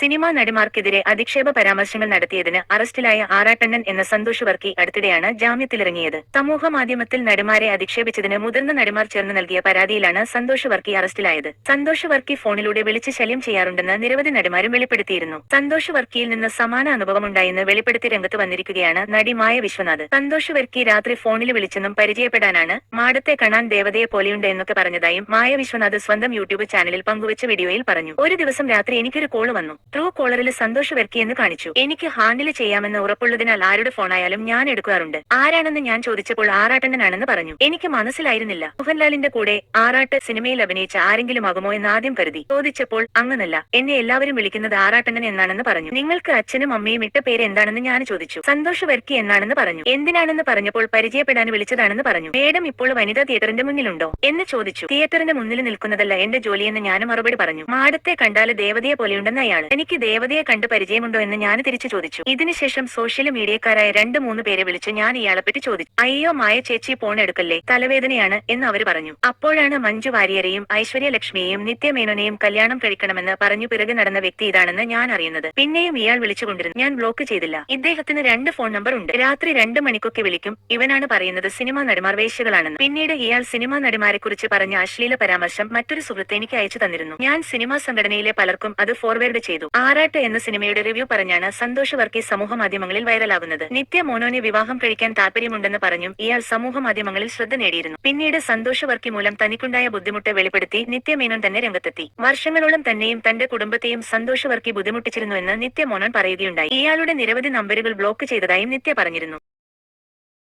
Cinema നടിമാർക്കെതിരെ അധിക്ഷേപ പരാമർശങ്ങൾ നടത്തിയതിന് അറസ്റ്റിലായ ആറാട്ടണ്ണൻ എന്ന സന്തോഷ് വർക്കി അടുത്തിടെയാണ് ജാമ്യത്തിലിറങ്ങിയത്. സമൂഹ മാധ്യമത്തിൽ നടിമാരെ അധിക്ഷേപിച്ചതിന് മുതിർന്ന നടിമാർ ചേർന്ന് നൽകിയ പരാതിയിലാണ് സന്തോഷ് വർക്കി അറസ്റ്റിലായത്. സന്തോഷ് വർക്കി ഫോണിലൂടെ വിളിച്ച് ശല്യം ചെയ്യാറുണ്ടെന്ന് നിരവധി നടിമാരും വെളിപ്പെടുത്തിയിരുന്നു. സന്തോഷ് വർക്കിയിൽ നിന്ന് സമാന അനുഭവമുണ്ടായെന്ന് വെളിപ്പെടുത്തി രംഗത്ത് വന്നിരിക്കുകയാണ് നടി മായ വിശ്വനാഥ്. സന്തോഷ് വർക്കി രാത്രി ഫോണിൽ വിളിച്ചെന്നും പരിചയപ്പെടാനാണ് മാടത്തെ കാണാൻ ദേവതയെ പോലെയുണ്ട് എന്നൊക്കെ പറഞ്ഞതായും മായ വിശ്വനാഥ് സ്വന്തം യൂട്യൂബ് ചാനലിൽ പങ്കുവച്ച വീഡിയോയിൽ പറഞ്ഞു. ഒരു ദിവസം രാത്രി എനിക്കൊരു കോൾ വന്നു. ട്രൂ കോളറിൽ സന്തോഷ് വർക്കി എന്ന് കാണിച്ചു. എനിക്ക് ഹാൻഡിൽ ചെയ്യാമെന്ന് ഉറപ്പുള്ളതിനാൽ ആരുടെ ഫോൺ ആയാലും ഞാൻ എടുക്കാറുണ്ട്. ആരാണെന്ന് ഞാൻ ചോദിച്ചപ്പോൾ ആറാട്ടണ്ണനാണെന്ന് പറഞ്ഞു. എനിക്ക് മനസ്സിലായിരുന്നില്ല. മോഹൻലാലിന്റെ കൂടെ ആറാട്ട് സിനിമയിൽ അഭിനയിച്ച ആരെങ്കിലും ആകുമോ എന്ന് ആദ്യം കരുതി. ചോദിച്ചപ്പോൾ അങ്ങനല്ല. എന്നെ എല്ലാവരും വിളിക്കുന്നത് ആറാട്ടണ്ണൻ എന്നാണെന്ന് പറഞ്ഞു. നിങ്ങൾക്ക് അച്ഛനും അമ്മയും ഇട്ട പേര് എന്താണെന്ന് ഞാൻ ചോദിച്ചു. സന്തോഷ് വർക്കി എന്നാണെന്ന് പറഞ്ഞു. എന്തിനാണെന്ന് പറഞ്ഞപ്പോൾ പരിചയപ്പെടാൻ വിളിച്ചതാണെന്ന് പറഞ്ഞു. മേഡം ഇപ്പോൾ വനിതാ തിയേറ്ററിന്റെ മുന്നിലുണ്ടോ? എന്ന് ചോദിച്ചു. തിയേറ്ററിന്റെ മുന്നിൽ നിൽക്കുന്നതല്ല എന്റെ ജോലിയെന്ന് ഞാൻ മറുപടി പറഞ്ഞു. മാടത്തെ കണ്ടാൽ ദേവതയെ പോലെയുണ്ടെന്ന് അയാൾ എനിക്ക് ദേവതയെ കണ്ട് പരിചയമുണ്ടോ എന്ന് ഞാൻ തിരിച്ചു ചോദിച്ചു. ഇതിനുശേഷം സോഷ്യൽ മീഡിയക്കാരായ രണ്ട് മൂന്ന് പേരെ വിളിച്ച് ഞാൻ ഇയാളെ പറ്റി ചോദിച്ചു. അയ്യോ മായ ചേച്ചി ഫോൺ എടുക്കല്ലേ? തലവേദനയാണ് എന്ന് അവർ പറഞ്ഞു. അപ്പോഴാണ് മഞ്ജു വാര്യരെയും ഐശ്വര്യ ലക്ഷ്മിയെയും നിത്യമേനോനെയും കല്യാണം കഴിക്കണമെന്ന് പറഞ്ഞു പിറകെ നടന്ന വ്യക്തി ഇതാണെന്ന് ഞാൻ അറിയുന്നത്. പിന്നെയും ഇയാൾ വിളിച്ചുകൊണ്ടിരുന്നു ഞാൻ ബ്ലോക്ക് ചെയ്തില്ല. ഇദ്ദേഹത്തിന് രണ്ട് ഫോൺ നമ്പർ ഉണ്ട്. രാത്രി രണ്ട് മണിക്കൊക്കെ വിളിക്കും. ഇവനാണ് പറയുന്നത് സിനിമാ നടിമാർ വേശ്യകളാണെന്ന്. പിന്നീട് ഇയാൾ സിനിമാ നടിമാരെ കുറിച്ച് പറഞ്ഞ അശ്ലീല പരാമർശം മറ്റൊരു സുഹൃത്ത് എനിക്ക് അയച്ചു തന്നിരുന്നു. ഞാൻ സിനിമാ സംഘടനയിലെ പലർക്കും അത് ഫോർവേഡ് ചെയ്തു. ആറാട്ട് എന്ന സിനിമയുടെ റിവ്യൂ പറഞ്ഞാണ് സന്തോഷ് വർക്കി സമൂഹ മാധ്യമങ്ങളിൽ വൈറലാകുന്നത് നിത്യ മോനോനെ വിവാഹം കഴിക്കാൻ താല്പര്യമുണ്ടെന്ന് പറഞ്ഞും ഇയാൾ സമൂഹ മാധ്യമങ്ങളിൽ ശ്രദ്ധ നേടിയിരുന്നു. പിന്നീട് സന്തോഷ് വർക്കി മൂലം തനിക്കുണ്ടായ ബുദ്ധിമുട്ട് വെളിപ്പെടുത്തി നിത്യമേനോൻ തന്നെ രംഗത്തെത്തി. വർഷങ്ങളോളം തന്നെയും തന്റെ കുടുംബത്തെയും സന്തോഷ് വർക്കി ബുദ്ധിമുട്ടിച്ചിരുന്നുവെന്ന് നിത്യമോനോൻ പറയുകയുണ്ടായി. ഇയാളുടെ നിരവധി നമ്പറുകൾ ബ്ലോക്ക് ചെയ്തതായും നിത്യ പറഞ്ഞിരുന്നു.